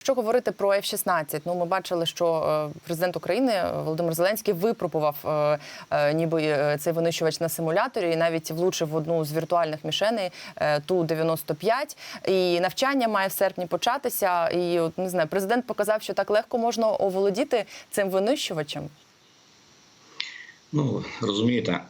Якщо говорити про F-16, ну ми бачили, що е, президент України Володимир Зеленський випробував е, е, ніби цей винищувач на симуляторі і навіть влучив в одну з віртуальних мішеней ту 95 І навчання має в серпні початися. І не знаю, президент показав, що так легко можна оволодіти цим винищувачем. Ну розумієте,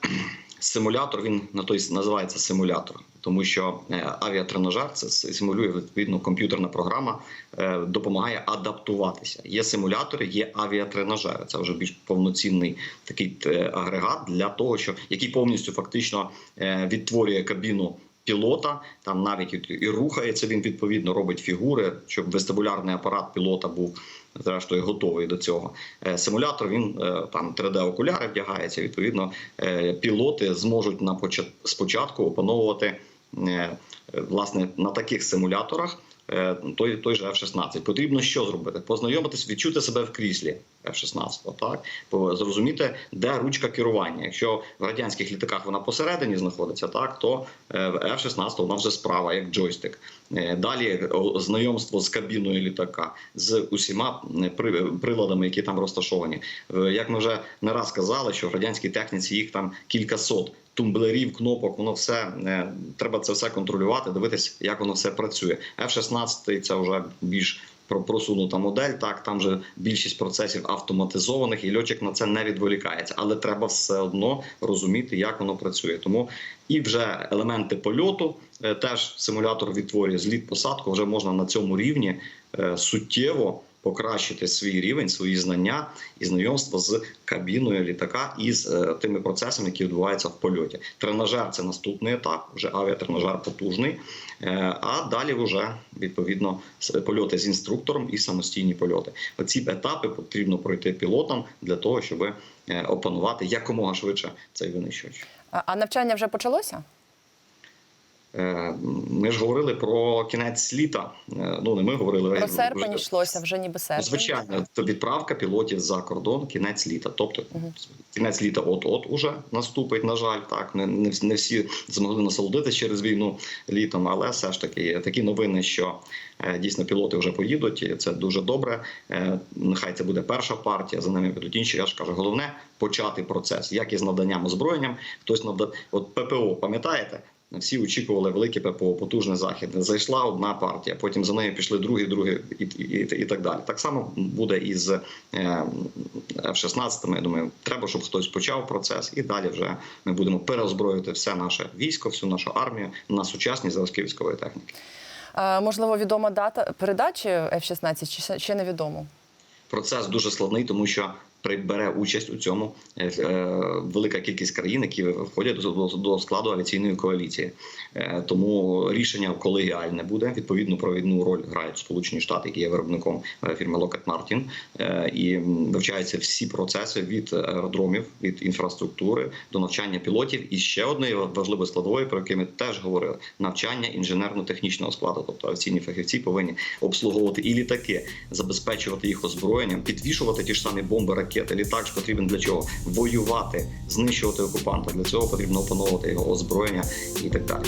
симулятор він на той називається симулятор, тому що е, авіатренажер це симулює відповідно комп'ютерна програма, е, допомагає адаптуватися. Є симулятори, є авіатренажери. Це вже більш повноцінний такий е, агрегат для того, що який повністю фактично відтворює кабіну. Пілота там навіть і, рухається він відповідно, робить фігури, щоб вестибулярний апарат пілота був зрештою готовий до цього. Е, Симулятор він е, там 3D-окуляри вдягається. Відповідно, е, пілоти зможуть на почат... спочатку опановувати власне на таких симуляторах. е, Той, той же F-16. Потрібно що зробити? Познайомитись, відчути себе в кріслі F-16, так? Зрозуміти, де ручка керування. Якщо в радянських літаках вона посередині знаходиться, так, то е, в F-16 вона вже справа, як джойстик. Е, Далі знайомство з кабіною літака, з усіма е, приладами, які там розташовані. Е, Як ми вже не раз казали, що в радянській техніці їх там кількасот тумблерів, кнопок, воно все е, треба це все контролювати, дивитись, як воно все працює. F-16 це вже більш просунута модель. Так там вже більшість процесів автоматизованих, і льотчик на це не відволікається, але треба все одно розуміти, як воно працює. Тому і вже елементи польоту е, теж симулятор відтворює зліт посадку. Вже можна на цьому рівні е, суттєво покращити свій рівень, свої знання і знайомство з кабіною літака і з е, тими процесами, які відбуваються в польоті. Тренажер це наступний етап, вже авіатренажер потужний. Е, а далі вже відповідно польоти з інструктором і самостійні польоти. Оці етапи потрібно пройти пілотам для того, щоб е, опанувати якомога швидше цей винищувач. А а навчання вже почалося? Е, Ми ж говорили про кінець літа. Е, Ну не ми говорили Про серпень йшлося вже ніби серпень. Звичайно, то відправка пілотів за кордон кінець літа. Тобто кінець літа от-от уже наступить. На жаль, так не, не, не всі змогли насолодитися через війну літом, але все ж таки такі новини, що е, дійсно пілоти вже поїдуть, і це дуже добре. Е, Нехай це буде перша партія, за ними підуть інші. Я ж кажу, головне почати процес, як і з наданням озброєнням. Хтось нада... от ППО, пам'ятаєте? Всі очікували велике ППО, потужний захід. Зайшла одна партія, потім за нею пішли другі, другі і, і, і так далі. Так само буде і з е, F-16. Я думаю, треба, щоб хтось почав процес, і далі вже ми будемо переозброювати все наше військо, всю нашу армію на сучасні зразки військової техніки. Е, можливо, відома дата передачі F-16 чи ще невідомо? Процес дуже складний, тому що прибере участь у цьому е, е, велика кількість країн, які входять до, складу авіаційної коаліції. Е, тому рішення колегіальне буде. Відповідну провідну роль грають Сполучені Штати, які є виробником фірми Lockheed Martin. І вивчаються всі процеси від аеродромів, від інфраструктури до навчання пілотів. І ще однією важливою складовою, про яку ми теж говорили: навчання інженерно-технічного складу. Тобто авіаційні фахівці повинні обслуговувати і літаки, забезпечувати їх озброєнням, підвішувати ті ж самі бомби, ракети. Літак ж потрібен для чого? Воювати, знищувати окупанта. Для цього потрібно опановувати його озброєння і так далі.